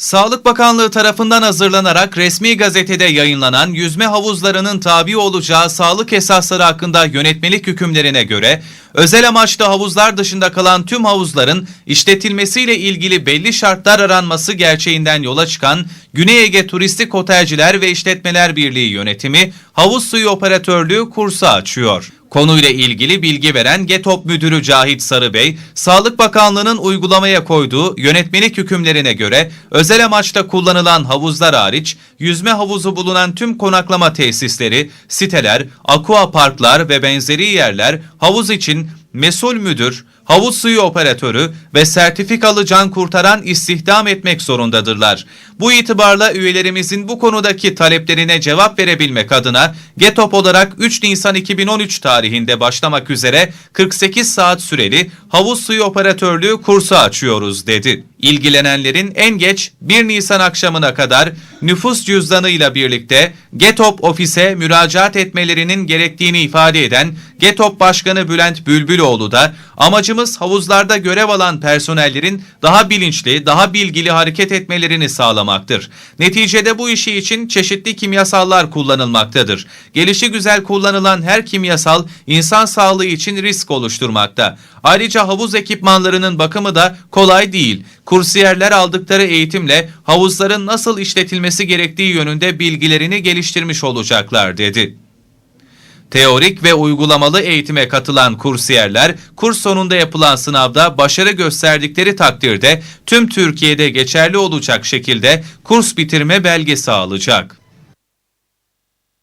Sağlık Bakanlığı tarafından hazırlanarak resmi gazetede yayınlanan yüzme havuzlarının tabi olacağı sağlık esasları hakkında yönetmelik hükümlerine göre özel amaçlı havuzlar dışında kalan tüm havuzların işletilmesiyle ilgili belli şartlar aranması gerçeğinden yola çıkan Güney Ege Turistik Otelciler ve İşletmeler Birliği yönetimi havuz suyu operatörlüğü kursu açıyor. Konuyla ilgili bilgi veren GETOP Müdürü Cahit Sarıbey, Sağlık Bakanlığı'nın uygulamaya koyduğu yönetmelik hükümlerine göre özel amaçta kullanılan havuzlar hariç yüzme havuzu bulunan tüm konaklama tesisleri, siteler, aqua parklar ve benzeri yerler havuz için mesul müdür, havuz suyu operatörü ve sertifikalı can kurtaran istihdam etmek zorundadırlar. Bu itibarla üyelerimizin bu konudaki taleplerine cevap verebilmek adına GETOP olarak 3 Nisan 2013 tarihinde başlamak üzere 48 saat süreli havuz suyu operatörlüğü kursu açıyoruz dedi. İlgilenenlerin en geç 1 Nisan akşamına kadar nüfus cüzdanıyla birlikte GETOP ofise müracaat etmelerinin gerektiğini ifade eden GETOP Başkanı Bülent Bülbüloğlu da amacımız havuzlarda görev alan personellerin daha bilinçli, daha bilgili hareket etmelerini sağlamaktır. Neticede bu işi için çeşitli kimyasallar kullanılmaktadır. Gelişi güzel kullanılan her kimyasal insan sağlığı için risk oluşturmakta. Ayrıca havuz ekipmanlarının bakımı da kolay değil. Kursiyerler aldıkları eğitimle havuzların nasıl işletilmesi gerektiği yönünde bilgilerini geliştirmiş olacaklar dedi. Teorik ve uygulamalı eğitime katılan kursiyerler, kurs sonunda yapılan sınavda başarı gösterdikleri takdirde tüm Türkiye'de geçerli olacak şekilde kurs bitirme belgesi alacak.